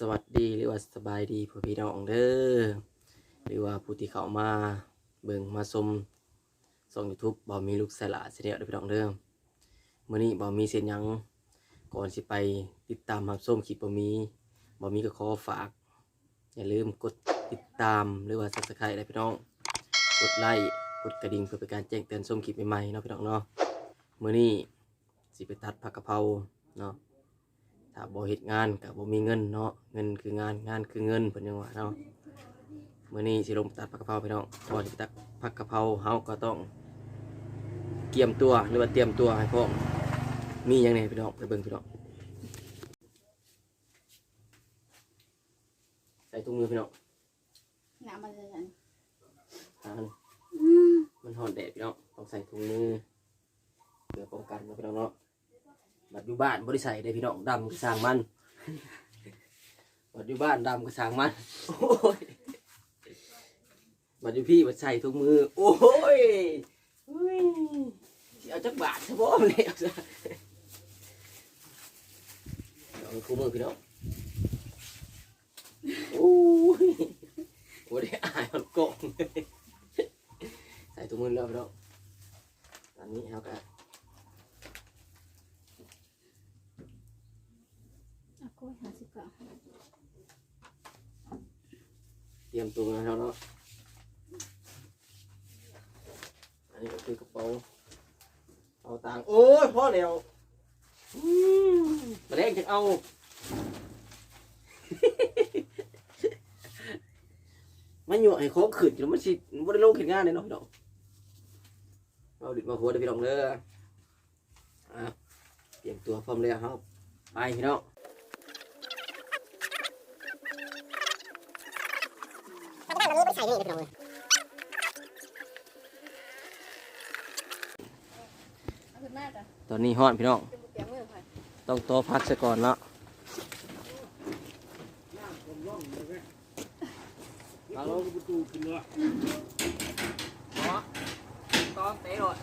สวัสดีหรือว่าสบายดีพ่อพี่น้องเด้อหรือว่าผู้ที่เข้ามาเบิ่งมาชมส่อง YouTube บ่มีลูกสละเสียเด้อพี่น้องเด้อมื้อนี้บ่มีเสียงยังก่อนสิไปติดตามรับชมคลิปบ่มีบ่มีก็ขอฝาก อย่าลืมกดติดตามหรือว่า Subscribe ได้พี่น้อง กดไลค์กดกระดิ่งเพื่อเป็นการแจ้งเตือนชมคลิปใหม่ๆเนาะพี่น้องเนาะมื้อนี้สิไปตัดผักกะเพราเนาะ ถ้าบ่เฮ็ดงานก็บ่มีเงินเนาะเงินคืองานงานคือเงินเพิ่นยังว่าเนาะมื้อนี้สิลงตัดผักกะเพราพี่น้องก่อนสิตัดผักกะเพราเฮาก็ต้องเตรียมตัวหรือว่าเตรียมตัวให้พร้อมมีหยังแหน่พี่น้องไปเบิ่งพี่น้องใส่ถุงมือพี่น้องน้ำมันจะฉันหามันฮ้อนแดดพี่น้องต้องใส่ถุงมือเพื่อป้องกันเนาะพี่น้องเนาะ บัดอยู่บ้านบ่ได้ใส่ได้พี่น้องดำก็สร้างมัน บัดอยู่บ้านดำก็สร้างมันโอ้ยบัดอยู่พี่บัดใส่ทุกมือ โอ้ยอุ้ยสิเอาจักบาทซะบ่มันแล้วซะเอาคู่มือพี่น้องโอ้ยโอ้ยได้อายมันโกงใส่ทุกมือแล้วพี่น้องตอนนี้เอาก็เอากล้วยหาสิบกว่า เต รียมตัวแล้วเนาะ อันนี้ก็คือกระเป๋าเอาตังค์โอ้ยพ่อแล้วมมาแรกจะเอาไม่หยวกให้โค้งขึ้นแล้วมันสิบ่ได้ลงขึ้นงานเลยเนาะพี่น้องเอาดิบมาหัวเด้อพี่น้องเด้ออะเตรียมตัวพร้อมแล้วครับ ไปพี่น้อง เอาขึ้นมาจ้ะตอนนี้ฮ้อนพี่น้องเป็นบุกเปียกมือค่ะต้องโตะพักซะก่อนเนาะเราลงประตูขึ้นเลยตอนเตะเลย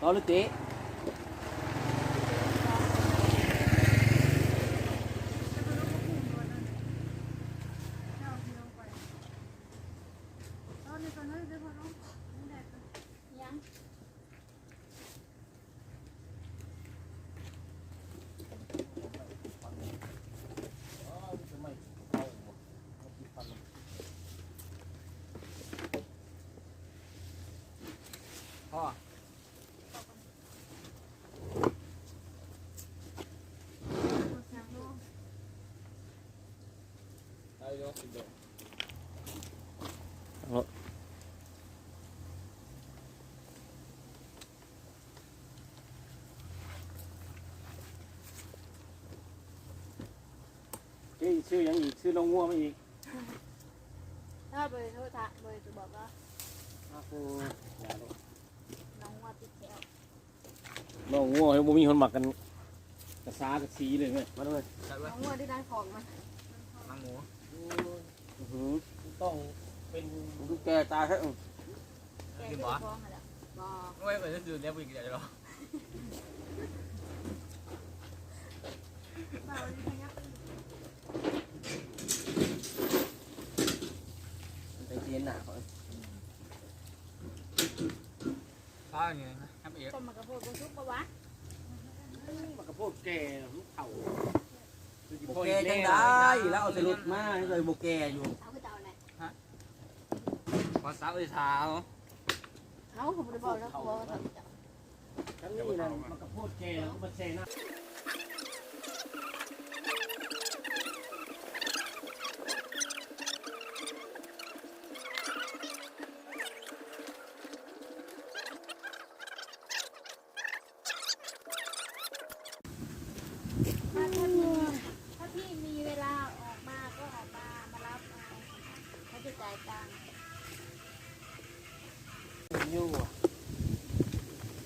ตอนหรือเตะ ยัง พ่อได้ยกสิเดี ยวเอ้ยชื่อหยังอีกชื่อน้องงัวมาอีกถ้าเบอร์โทรศัพท์เบอร์จะบอกว่าอ้าวโอ้อย่าเลยน้องว่าติดแถวน้องงัวให้บ่มีคนหมักกันกระซากระซีเลยแม่มาด้วยน้องว่าที่ได้ของมันอื้อหือต้องเป็นลูกแกตายแค่อื้อแกจะได้ของอะไรบอกไม่เหมือนจะดูเนี้ยผู้หญิงเดี๋ยวหรอมันเป็นเทียนหนาเขาฟ้าอย่างเงี้ยนะครับเอ๋ต้มมากระโพดบนซุปปะวะมันกระโพดแก่ลูกเข่าโบแกจังได้แล้วเอาใส่รถมาให้เลยโบแกอยู่เอาไปเจ้าไหนพอสาวไปเท้าเอาผมจะบอกแล้วเขาบอกว่าทำเจ้าทั้งนี้นะมันกระโพดแก่แล้วก็มาแช่น้ำ ถ้าถ้ามีถ้าพี่มีเวลาออกมาก็ออกมามารับเอาเขาจะจ่ายตังค์ยู่อะ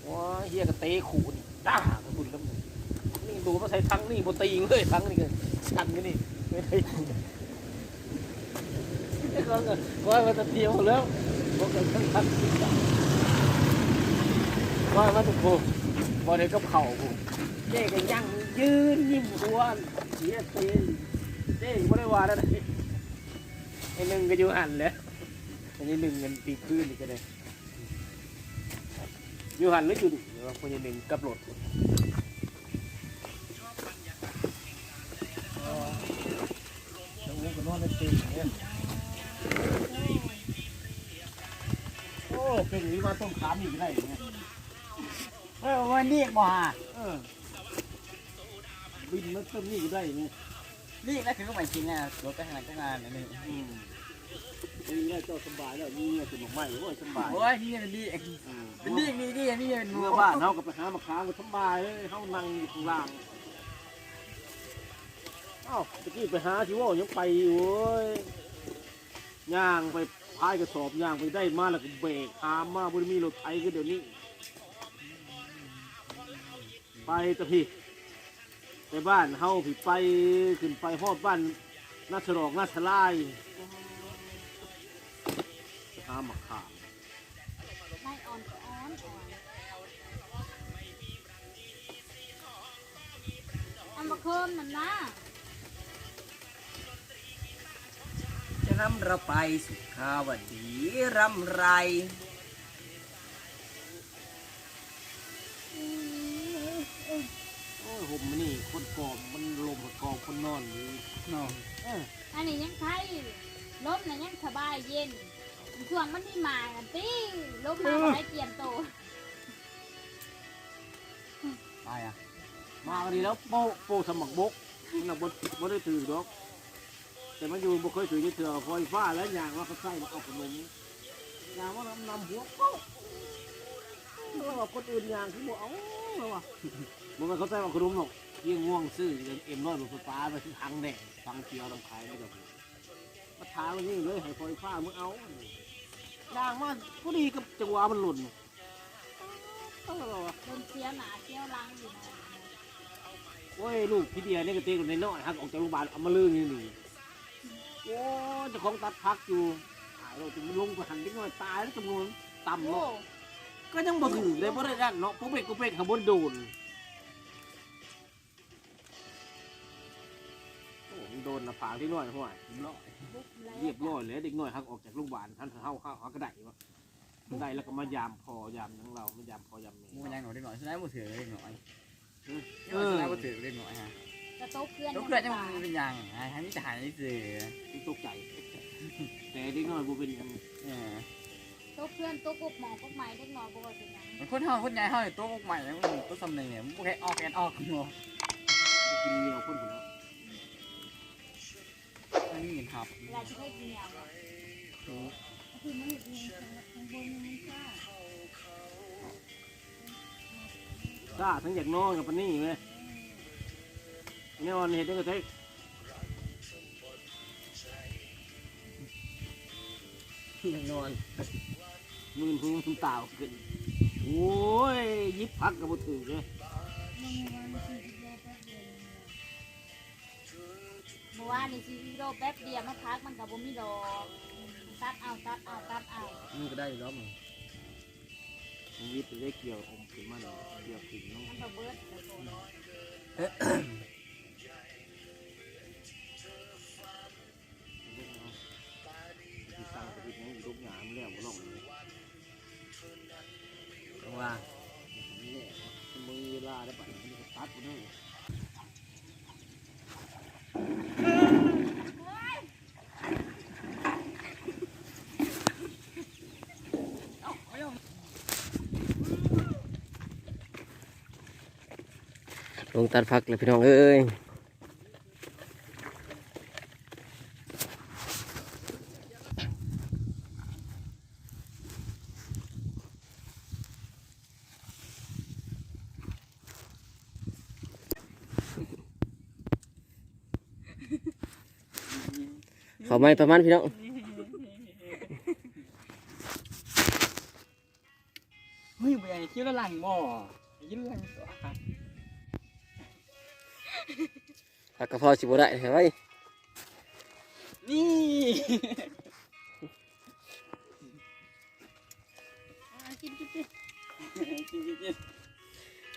ว้าเฮียกระเตะขู่นี่ด่ากระสุนแล้วมึงนี่ดูมาใส่ทั้งนี่บ่ตีงเลยทั้งนี่ก็กันกันนี่ไม่ได้ก็ว่ามันจะเดียวแล้วบอกกันทั้งทั้งว่ามันถูกบ่ บ่ได้กับเข่าผมเจ๊ก็ยังยืนยิ้มหัวเสียตีนเจ๊ไม่ได้ว่าแล้วนะไอ้หนึ่งก็อยู่หันแหล้วอันนี้หนึ่งเงินตีคืนนี่ก็ได้อยู่หันหรืออยู่ดิว่าคนหนึ่งกับรถแล้วงูก็นอนในเตียงเนี่ยโอ้เป็นอย่างนี้มาต้มขามอีกได้เนี่ยเออวันนี้บ่ฮะเออบินมาต้มนี่ก็ได้เนี่ยนี่นั่นคือไปกินเนี่ยรถไปทางไหนก็งานอันนี้อืมนี่แหละเจ้าสบายแล้วนี่เนี่ยสนุกไหมโอ้ยสบายโอ้ยนี่เป็นดีเองอืมเป็นดีนี่ดีนี่เป็นเมื่อบ้านเขาก็ไปหามาค้างก็สบายเลยเขานั่งอยู่ข้างล่างเอ้าตะกี้ไปหาที่ว่ายังไปอยู่เว้ยย่างไปพายกระสอบย่างไปได้มาแล้วก็เบรกหามมาบนมีรถไถก็เดี๋ยวนี้ ไปตะพี่ไปบ้านเฮาผิไปขึ้นไปฮอดบ้านนาฉลองนาฉลายไปหามาขามไม่อ่อนก็อ่อนอ่อนเอามาเคิมมันนะจะนำเราไปสุขาวดีรำไร ผมนี่คนกอมมันลมกับกองคนนอนอยู่เนาะเอออันนี้ยังไข่ลมน่ะยังสบายเย็นช่วงมันที่มากันตีลมมาบ่ได้เตรียมโตวไปอะมากันดีแล้วโปะโปะสมักบกมันน่ะบดบดได้ถือดอกแต่มันอยู่บ่เคยถือที่เถื่อคอยฟ้าแล้วอย่างว่าเขาใส่มาเอาขนมอย่างว่านำนำหัวโป๊ะแล้วว่าคนอื่นอย่างที่บ่เอา แล้วว่าบ่แมันเขาใส่มาขนมหรอกยิ่งง่วงซื้อเอ็มร้อยบนไฟฟ้าไปที่ทางแดงทางเกียวทางขายไม่ได้มาถามวันนี้เลยให้คอยฟ้ามึงเอาอย่างว่าพอดีกับจังหวะมันหล่นต้องรอลมเสียวหนาเสียวหลังอยู่นะโอ้ยลูกพี่เดียนี่ก็เตะกันในน้อยฮักออกจากโรงพยาบาลเอามาลื่นนี่นี่โอ้ยเจ้าของตัดพักอยู่ตายเราถึงลงไปหันนิดหน่อยตายแล้วจำนวนต่ำโอ้เนาะ ก็ยังบ่ถือเลยบ่ได้ด้านเนาะพวกเป็กกูเป็กข้างบนโดนโอ้มันโดนหน้าผากที่น้อยห้วยเนาะบุกแล้วเรียบร้อยเลยเด็กน้อยฮักออกจากโรงพยาบาลท่านเข้าเข้าเขาก็ได้วะได้แล้วก็มายามพอยามทั้งเรามายามพอยามมูแม่ยังหน่อยเล็กหน่อยฉะนั้นมือถือเล็กหน่อยเออฉะนั้นมือถือเล็กหน่อยฮะกระโต๊ะเพื่อนยกเกิดจะมันเป็นยังไงให้มิจะหายนี่สิตกใจ แต่เด็กน้อยบ่เป็นหยัง เออโต๊ะเพื่อนต๊ะกุกหมอกุกไม้เล็กน้อยบ่ว่าเป็นหยังมันคนเฮาคนใหญ่เฮาตัวใหม่เลยตัวสำเนียงมันแค่ออกแอนออกเนาะกินเหนียวคนคนแล้วอันนี้เห็นครับเวลาที่ให้กินยาบ่คือมันเองข้างบนมันซ่าซ่าทั้งอยากนอนกับปานนี่ไหมเนี่ยวันเห็นได้ก็ใช้อยากนอน มือพุ่งทุ่มตาขึ้น โอ้ย ยิบพักกับบุตรเลยเมื่อวานนี่สิโลแป๊บเดียวมาพักมันก็บ่มีดอกตัดเอาตัดเอาตัดเอานี่ก็ได้แล้วมึงยิบไปได้เกี่ยวอมขึ้นมาเลยเกี่ยวขึ้นน้องมันก็เบิดแล้วก็ที่ ว่ามือเวลาได้ไปตัดไปเลยลงตัดพักเลยพี่น้องเอ้ย เขาไม่ประมาณพี่น้องเฮ้ยไปยังคิ้วละหลังบ่คิ้วละหลังตัวพักกระเพาะสิบได้เห็นไหมนี่กินกินกิน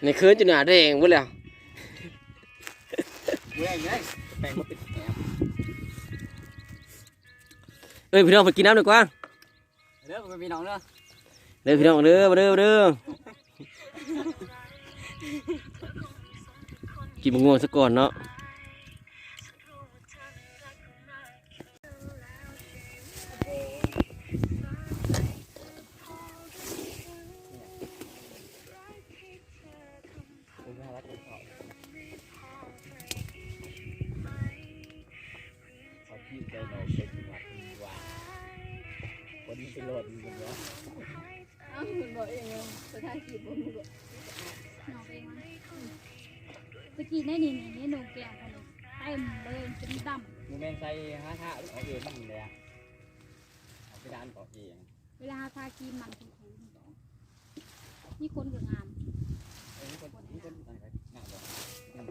ในคืนจุดหนาแดงหมดแล้วเว้ยไงแปลงมาเป็นแหนม เอ้ยพี่น้องไปกินน้ำดีกว่าเด้อพี่น้องเด้อเด้อพี่น้องเด้อมาเด้อมาเด้อกินมะม่วงซะก่อนเนาะ ว่าสถานที่บ่มีบ่น้องเองมั้ยตะกี้ในนี่นี่นี่หนูแกงคนนี้เต็มเลยเป็นดำมูแมนใส่ห้าท่าเอาเองมันเลยอะเอาไปร้านต่อเองเวลาทาครีมมันถูๆนี่คนก็งามเอ้ยคนนี่คนอะไรหน้าบ่นั่น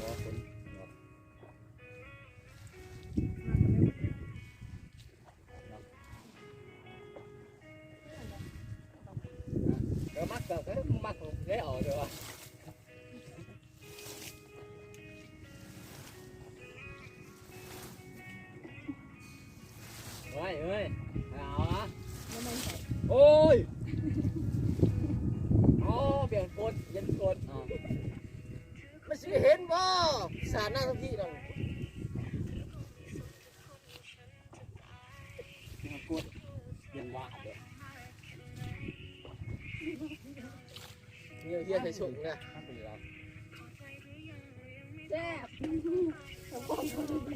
บ่คน เดี๋ยวมักเกิดก็มักเออกดี๋ยวเฮ้ยเฮ้ยเอาละโอ้ยโอ้เปลี่ยนกดเย็นกดอ๋อมันสิเห็นบ่สารหน้าทั้งที่เร ส่สุ่มนะถ้าเป็นเราแซ่บบ่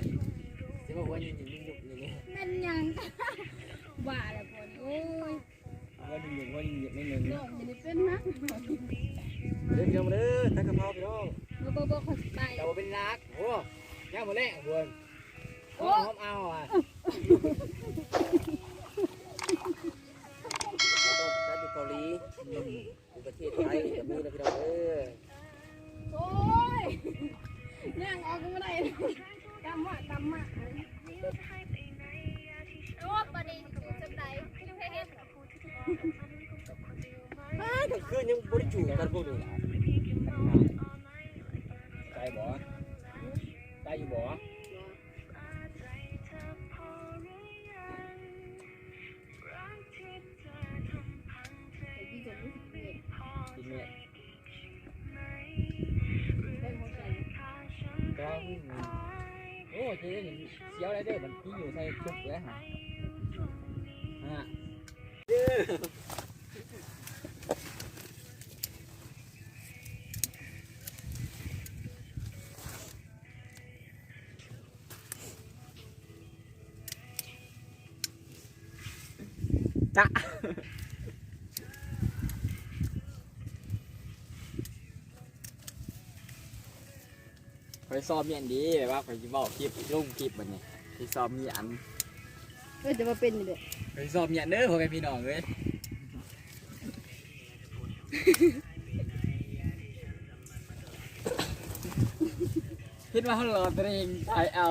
รก็มีหวานโอ้ยเอ้ยหัวอยู่ทางเลยดูก็คืออยู่ตายกันแบบก็เหมือนนายดีเลยอ๋อมาตาผิดที่เคยไปนะก็จะเจอเรนจะบอกว่ายิงยิงยิงยุกอย่างนี้แม่นยังว่าแล้วพอนี่โอ้ยว่ายิงยิงว่ายิงยิงไม่เงินน้องจะได้เป็นนะเดี๋ยวพี่น้องมาเด้อตักกะเพราพี่น้องบ่บ่บ่เขาสิไปแต่ว่าเป็นรักโอ้ย่างหมดแล้วบวนโอ้หอมเอาอะต้มกันอยู่เกาหลีอยู่ประเทศไทยก็มีนะพี่น้องเด้อโอ้ยนั่งออกก็บ่ได้กำว่ากำมาโอ้ประเด็นคือจะได๋ไม่เฮ็ดอ้าวกลางคืนยังบริจูกันพวกนี้ใจบ่ใจอยู่บ่ โอ้เจ๊นี่เสีย คอยซ้อมเมียนดีแบบว่าคอยจะบอกคลิปลงคลิปมันนี่คอยซ้อมเมียนเออจะมาเป็นนี่เด้อคอยซ้อมเมียนเด้อพ่อแม่พี่น้องเอ้ยคิดว่าเขารอตัวเองถ่ายเอา